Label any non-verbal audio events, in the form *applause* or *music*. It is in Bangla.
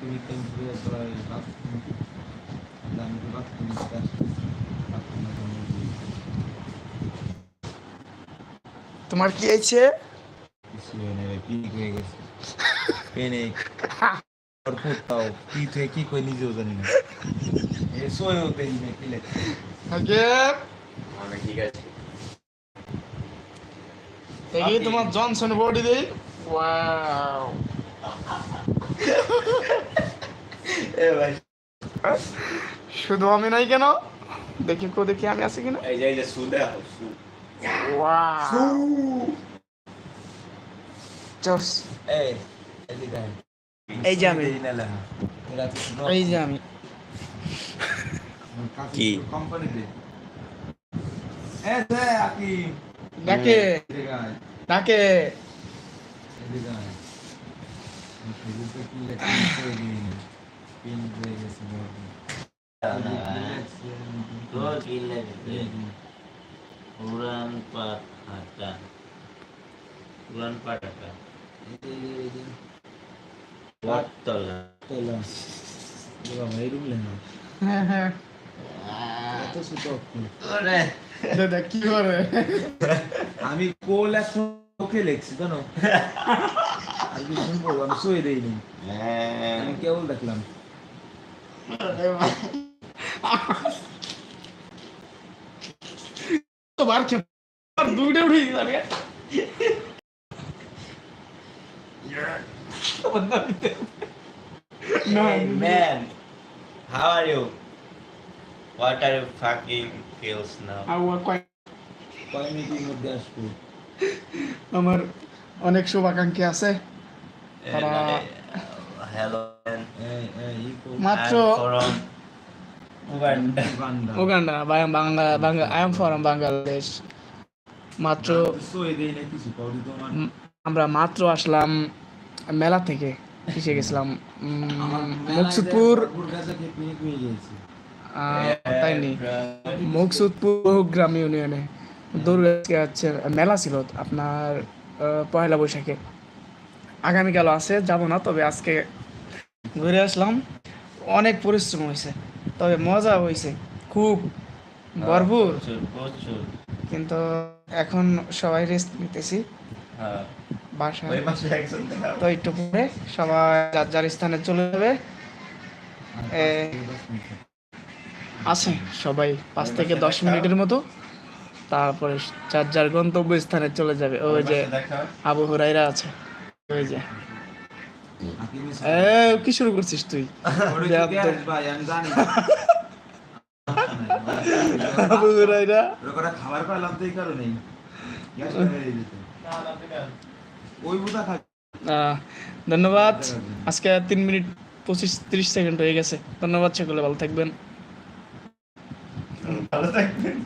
বাথরুমে টেম্পারেচার করা বাথরুম আমি তো বাথরুমে বাথরুমে তোমার কি হয়েছে? হয় হয়ে কি কই নিজেও জানি না তোমার জনসন বডি দেই। ওয়াও *laughs* এ ভাই শুধু আমি নাই কেন দেখি কো দেখি আমি আছি কিনা এই যে এই যে সুদা সু ওয়াও চস এই এই যে আমি। এই যে আমি কি? কোম্পানিতে এ দে আকি ডাকে ডাকে এদিকে হয়ে গেছে উড়ান হ্যাঁ হ্যাঁ দাদা কি করে আমি কোল এখন ওকে লেখছি জানো? শুনব *laughs* আমি শুয়ে দেইনি। আমি কেবল দেখলাম। তো বার কে দুইটা উঠে যাবে Hey man, how are you? What are you fucking feels now? আমার অনেক শুভাকাঙ্ক্ষী আছে। Eh, মাত্র Uganda Bangla Bangla I am from Bangladesh মাত্র না আমরা মাত্র আসলাম মেলা থেকে কিসে গেছিলাম। মুকসুদপুর হয়ে তাই নেই মুকসুদপুর গ্রাম ইউনিয়নে। দুর্গা আজকে হচ্ছে মেলা ছিল আপনার আহ, পয়লা বৈশাখে। আগামীকাল আছে যাব না তবে আজকে ঘুরে আসলাম। অনেক পরিশ্রম হয়েছে তবে মজা হয়েছে খুব ভরপুর। প্রচুর প্রচুর। কিন্তু এখন সবাই রেস্ট নিতেছি। হ্যাঁ। বাসায়। তো একটু পরে সবাই যার যার স্থানে চলে যাবে। আছে সবাই পাঁচ থেকে দশ মিনিটের মতো। তারপরে যার যার গন্তব্য স্থানে চলে যাবে। ওই যে আবু হুরাইরা আছে। ওই যে। কি শুরু করছিস তুই? ভাই আমি জানি। আবু হুরাইরা ওরা খাবার পাইলাম তো এই কারণেই। গ্যাস লাগাই দিতে ওই বুদা খাই আহ, ধন্যবাদ। আজকে তিন মিনিট পঁচিশ ত্রিশ সেকেন্ড হয়ে গেছে। ধন্যবাদ সকলে ভালো থাকবেন। ভালো থাকবেন।